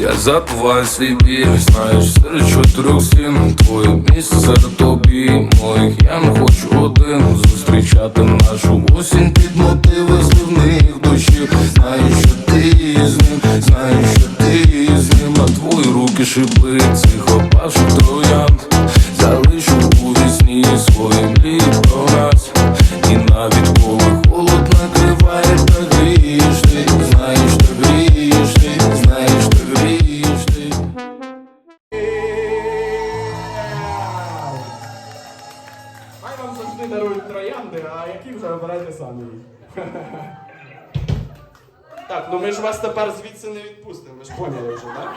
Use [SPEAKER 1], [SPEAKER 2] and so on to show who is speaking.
[SPEAKER 1] забувай свій біль Знаєш, серед чотирьох стін Твоє місце тобі моїх Я не хочу один. Зустрічати нашу осінь під мотиви зливних душів Знаєш, що ти з ним, знаєш, що ти з ним. А твої руки шипли цих опавших троянд. Залишу у вісні свої мрії про нас. І навіть коли холод накриває, так грієш ти
[SPEAKER 2] вам завжди дарують троянди, а які вже обирайте самі. Так, ну ми ж вас тепер звідси не відпустимо, ви ж поняли вже, так?